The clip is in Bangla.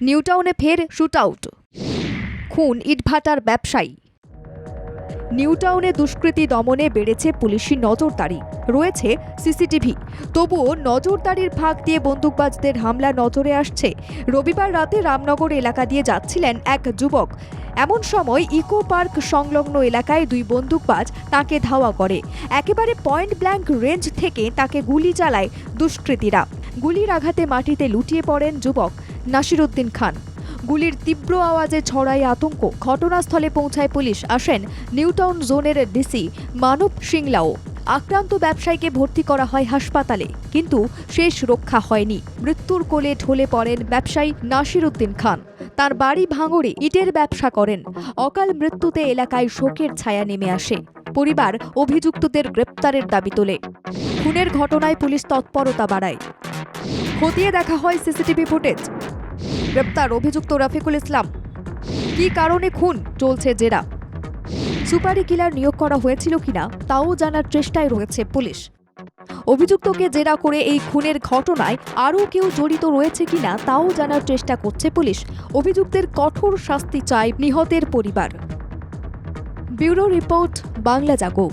নিউটাউনে ফের শুট আউট খুন, ইটভাটার ব্যবসায়ী। নিউটাউনে দুষ্কৃতী দমনে বেড়েছে পুলিশি নজরদারি। রয়েছে সিসিটিভি। তবুও নজরদারির ফাঁক দিয়ে বন্দুকবাজদের হামলা নজরে আসছে। রবিবার রাতে রামনগর এলাকা দিয়ে যাচ্ছিলেন এক যুবক। এমন সময় ইকো পার্ক সংলগ্ন এলাকায় দুই বন্দুকবাজ তাকে ধাওয়া করে। একেবারে পয়েন্ট ব্ল্যাঙ্ক রেঞ্জ থেকে তাকে গুলি চালায় দুষ্কৃতীরা। গুলির আঘাতে মাটিতে লুটিয়ে পড়েন যুবক। নাসিরুদ্দিন খান। গুলির তীব্র আওয়াজে ছড়ায় আতঙ্ক। ঘটনাস্থলে পৌঁছায় পুলিশ। আসেন নিউটাউন জোনের ডিসি মানব সিংলাও। আক্রান্ত ব্যবসায়ীকে ভর্তি করা হয় হাসপাতালে, কিন্তু শেষ রক্ষা হয়নি। মৃত্যুর কোলে ঢলে পড়েন ব্যবসায়ী নাসিরুদ্দিন খান। তার বাড়ি ভাঙড়ে ইটের ব্যবসা করেন। অকাল মৃত্যুতে এলাকায় শোকের ছায়া নেমে আসে। পরিবার অভিযুক্তদের গ্রেপ্তারের দাবি তোলে। খুনের ঘটনায় পুলিশ তৎপরতা বাড়ায়। খতিয়ে দেখা হয় সিসিটিভি ফুটেজ। গ্রেপ্তার অভিযুক্ত রফিকুল ইসলাম। কী কারণে খুন চলছে জেরা? সুপারি কিলার নিয়োগ করা হয়েছিল কিনা তাও জানার চেষ্টায় রয়েছে পুলিশ। অভিযুক্তকে জেরা করে এই খুনের ঘটনায় আরও কেউ জড়িত রয়েছে কিনা তাও জানার চেষ্টা করছে পুলিশ। অভিযুক্তের কঠোর শাস্তি চায় নিহতের পরিবার। Bureau report, Bangla Jago.